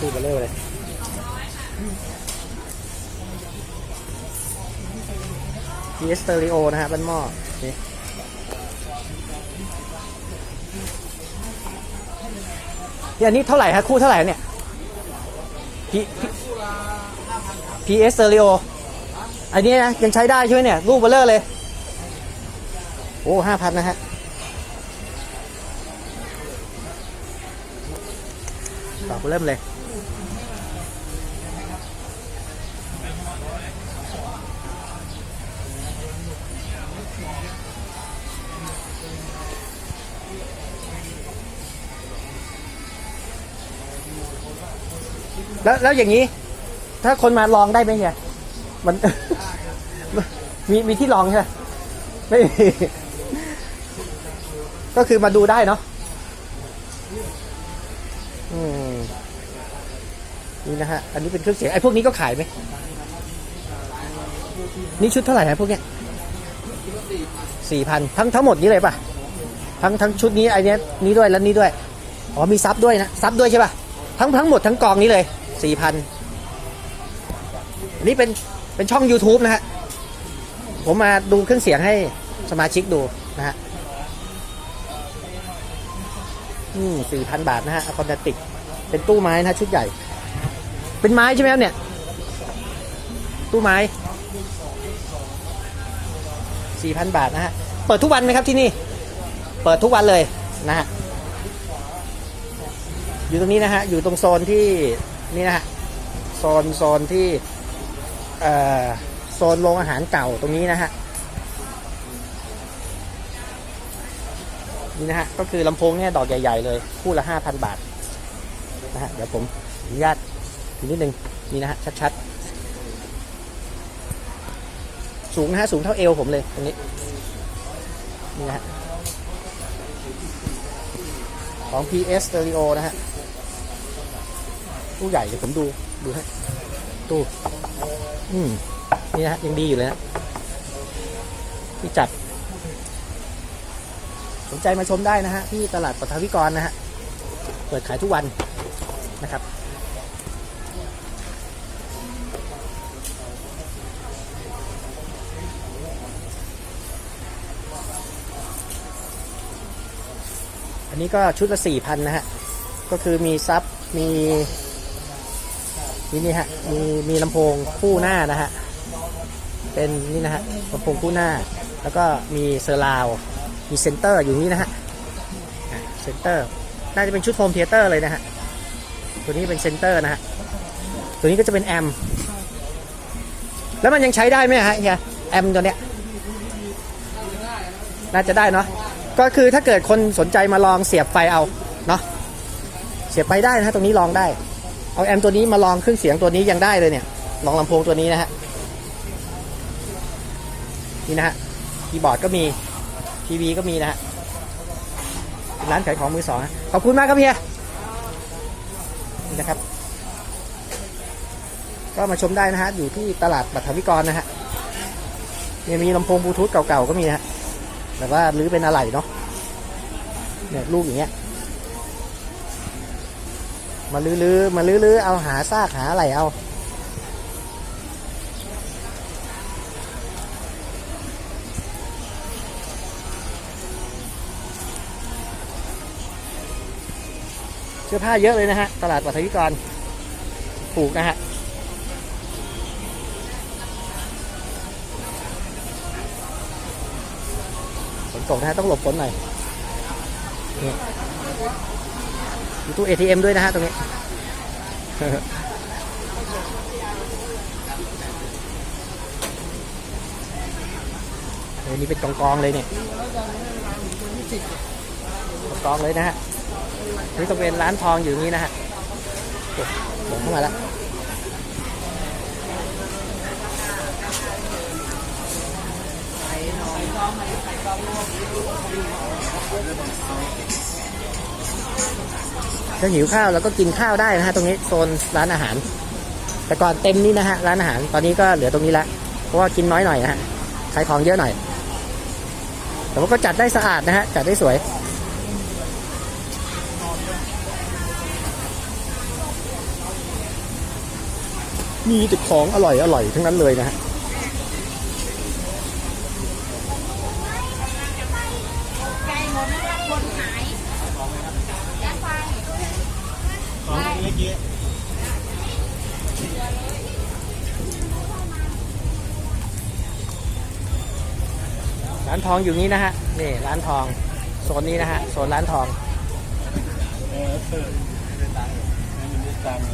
ตู้เบลเลอร์เลย PS Stereo นะฮะบ้านหม้อนี่นี่อันนี้เท่าไหร่ฮะคู่เท่าไหร่เนี่ย P P S Stereo อันนี้นะยังใช้ได้ใช่ไหมเนี่ยรูปเบลเลอร์เลย โอ้ห้าพันนะฮะต่อเริ่มเลย แล้วแล้วอย่างนี้ ถ้าคนมาลองได้ไหมเฮียมัน มีมีที่ลองใช่ไหมไม่มีก็คือมาดูได้เนาะอืมนี่นะฮะ อันนี้เป็นเครื่องเสียงไอ้พวกนี้ก็ขายไหมนี่ชุดเท่าไหร่ฮะพวกเนี้ยสี่พันทั้งทั้งหมดนี้เลยป่ะ ทั้งทั้งชุดนี้ไอ้เนี้ยนี้ด้วยแล้วนี้ด้วย อ๋อมีซับด้วยนะซับด้วยใช่ป่ะ ทั้งทั้งหมดทั้งกองนี้เลย สี่พันอันนี้เป็นเป็นช่อง YouTube นะฮะ ผมมาดูเครื่องเสียงให้สมาชิกดูนะฮะ อืมสี่พันบาทนะฮะอะคอนดติก เป็นตู้ไม้นะฮะชุดใหญ่ เป็นไม้ใช่ไหมครับเนี่ย ตู้ไม้สี่พันบาทนะฮะ เปิดทุกวันไหมครับที่นี่ เปิดทุกวันเลยนะฮะ อยู่ตรงนี้นะฮะ อยู่ตรงโซนที่ นี่นะฮะโซนโซนที่เอ่อโซนโรงอาหารเก่าตรงนี้นะฮะนี่นะฮะก็คือลำโพงเนี่ยดอกใหญ่ ๆ เลยคู่ละห้าพันบาทนะฮะเดี๋ยวผมอนุญาตอีกนิดนึงนี่นะฮะชัดๆ สูงนะฮะสูงเท่าเอวผมเลยตรงนี้นี่นะฮะของ PS Stereo นะฮะ ตู้ใหญ่เดี๋ยวผมดูดูให้ตู้อืมนี่นะฮะยังดีอยู่เลยนะที่จัด สนใจมาชมได้นะฮะที่ตลาดปฐวิกรนะฮะเปิดขายทุกวันนะครับอันนี้ก็ชุดละสี่พันนะฮะ ก็คือมีซับ มี นี่นี่ฮะมีมีลำโพงคู่หน้านะฮะเป็นนี่นะฮะลำโพงคู่หน้า แล้วก็มีเซอร์ราวมีเซนเตอร์อยู่นี่นะฮะเซนเตอร์น่าจะเป็นชุดโฮมเทเตอร์เลยนะฮะตัวนี้เป็นเซนเตอร์นะฮะตัวนี้ก็จะเป็นแอมแล้วมันยังใช้ได้ไหมฮะเฮียแอมตัวเนี้ยน่าจะได้เนาะก็คือถ้าเกิดคนสนใจมาลองเสียบไฟเอาเนาะเสียบไฟได้นะฮะตรงนี้ลองได้ เอาแอมตัวนี้มาลองเครื่องเสียงตัวนี้ยังได้เลยเนี่ย ลองลำโพงตัวนี้นะฮะ นี่นะฮะ คีย์บอร์ดก็มี ทีวีก็มีนะฮะ ร้านขายของมือสองขอบคุณมากครับเฮียนี่นะครับ ก็มาชมได้นะฮะ อยู่ที่ตลาดบัตรวิกรนะฮะเนี่ยมีลำโพงบลูทูธเก่าๆก็มีนะฮะ แต่ว่ารื้อเป็นอะไหล่เนาะ เนี่ยลูกอย่างเงี้ย มาลื้อๆมาลื้อๆเอาหาซากหาอะไรเอาเสื้อผ้าเยอะเลยนะฮะ ตลาดปัทวิกรปลูกนะฮะ ฝนตกนะฮะ ต้องหลบฝนหน่อยนี่ มีตู้ ATM ด้วยนะฮะตรงนี้ เฮ้ยนี่เป็นกองๆเลยเนี่ยกองเลยนะฮะนี่ต้องเป็นร้านทองอยู่นี้นะฮะหลงเข้ามาแล้ว ถ้าหิวข้าวแล้วก็กินข้าวได้นะฮะตรงนี้โซนร้านอาหาร แต่ก่อนเต็มนี่นะฮะร้านอาหารตอนนี้ก็เหลือตรงนี้ละเพราะว่ากินน้อยหน่อยนะฮะขายของเยอะหน่อย แต่ว่าก็จัดได้สะอาดนะฮะจัดได้สวยมีแต่ของอร่อยอร่อยทั้งนั้นเลยนะฮะ ใจหมดไม่รับคนหายอย่าไปี้ร้านทองอยู่นี้นะฮะ นี่ร้านทอง โซนนี้นะฮะ โซนร้านทอง เออเออไม่ได้ตังค์ไม่ได้ตังค์